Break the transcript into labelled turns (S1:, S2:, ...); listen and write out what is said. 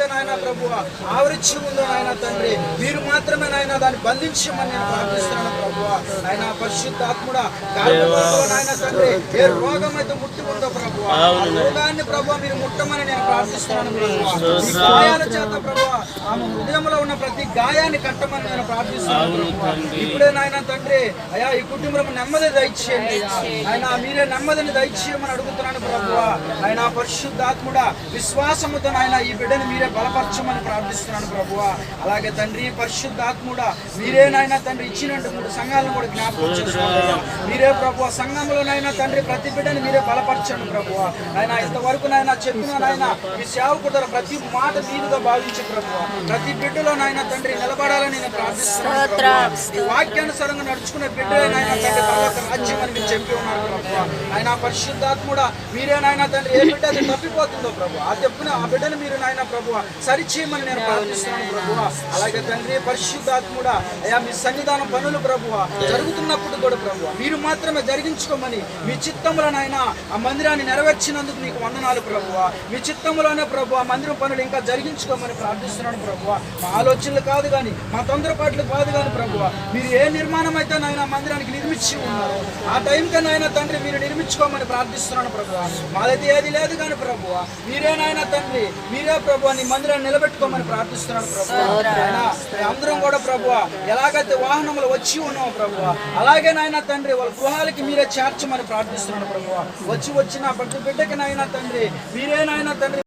S1: ఏదైతే నాయన ప్రభు. ఆవరించి ఉందో నాయన తండ్రి. మీరు మాత్రమే నాయన దాన్ని బంధించమని నేను ప్రార్థిస్తున్నాను ప్రభు. నాయన పరిశుద్ధాత్ముడా నాయన తండ్రి. ఏ రోగం అయితే ముట్టి ఉందో ప్రభు ఆ రోగాన్ని ప్రభు మీరు ముట్టమని నేను ప్రార్థిస్తున్నాను ప్రభు. చేత ప్రభు ఆమె హృదయంలో ఉన్న ప్రతి గాయాన్ని కట్టమని నేను ప్రార్థిస్తున్నాను. ఇప్పుడే నాయన తండ్రి అయ్యా ఈ కుటుంబం నెమ్మది దయచేయండి. ఆయన మీరే నెమ్మదిని దయచేయమని అడుగుతున్నాను ప్రభు ఆయన పరిశుద్ధాత్ముడా విశ్వాసముతో నాయన ఈ బిడ్డని మీరే బలపరచమని ప్రార్థిస్తున్నాను ప్రభు అలాగే తండ్రి పరిశుద్ధాత్ముడా మీరే నాయన తండ్రి ఇచ్చినట్టు మూడు సంఘాలను కూడా జ్ఞాపకం చేసుకోండి. మీరే ప్రభు సంఘంలో నాయన తండ్రి ప్రతి బిడ్డని మీరే బలపరచండి ప్రభు ఆయన ఇంతవరకు నాయన చెప్పిన నాయన మీ సేవకుడు ప్రతి మాట మీరుగా భావించి ప్రభు ప్రతి బిడ్డలో నాయన తండ్రి నిలబడాలని నేను ప్రార్థిస్తున్నాను వాక్యానుసారంగా నడుచుకునే బిడ్డలే నాయన తండ్రి పరలోక రాజ్యం అని మీరు చెప్పి ఉన్నారు ప్రభు. ఆయన పరిశుద్ధాత్ముడా మీరే నాయన తండ్రి. ఏ బిడ్డ అది తప్పిపోతుందో ప్రభు. ఆ తప్పున ఆ బిడ్డను మీరు నాయన ప్రభు సరిచేయమని నేను ప్రార్థిస్తున్నాను ప్రభు. అలాగే తండ్రి పరిశుద్ధాత్ముడా అయ్యా మీ సన్నిధానం పనులు ప్రభు. జరుగుతున్నప్పుడు కూడా ప్రభు. మీరు మాత్రమే జరిగించుకోమని మీ చిత్తంలో నాయన ఆ మందిరాన్ని నెరవేర్చినందుకు మీకు వందనాలు ప్రభు. మీ చిత్తంలోనే ప్రభు ఆ మందిరం పనులు ఇంకా జరిగించుకోమని ప్రార్థిస్తున్నాను. ప్రభు మా ఆలోచనలు కాదు కానీ మా తొందరపాట్లు కాదు కానీ ప్రభు మీరు ఏ నిర్మాణం అయితే నాయన మందిరానికి నిర్మించి ఉన్నారు ఆ టైంకి నాయన తండ్రి మీరు నిర్మించుకోమని ప్రార్థిస్తున్నాను ప్రభు మాదైతే ఏది లేదు కానీ ప్రభు మీరే నాయన తండ్రి మీరే ప్రభు నీ మందిరాన్ని నిలబెట్టుకోమని ప్రార్థిస్తున్నాను ప్రభు అందరం కూడా ప్రభు ఎలాగైతే వాహనములు వచ్చి ఉన్నాము ప్రభు అలాగే నాయన తండ్రి వాళ్ళ గృహాలకి మీరే చేర్చమని ప్రార్థిస్తున్నాను ప్రభు వచ్చి వచ్చిన ప్రతి బిడ్డకి నాయన తండ్రి మీరే నాయన తండ్రి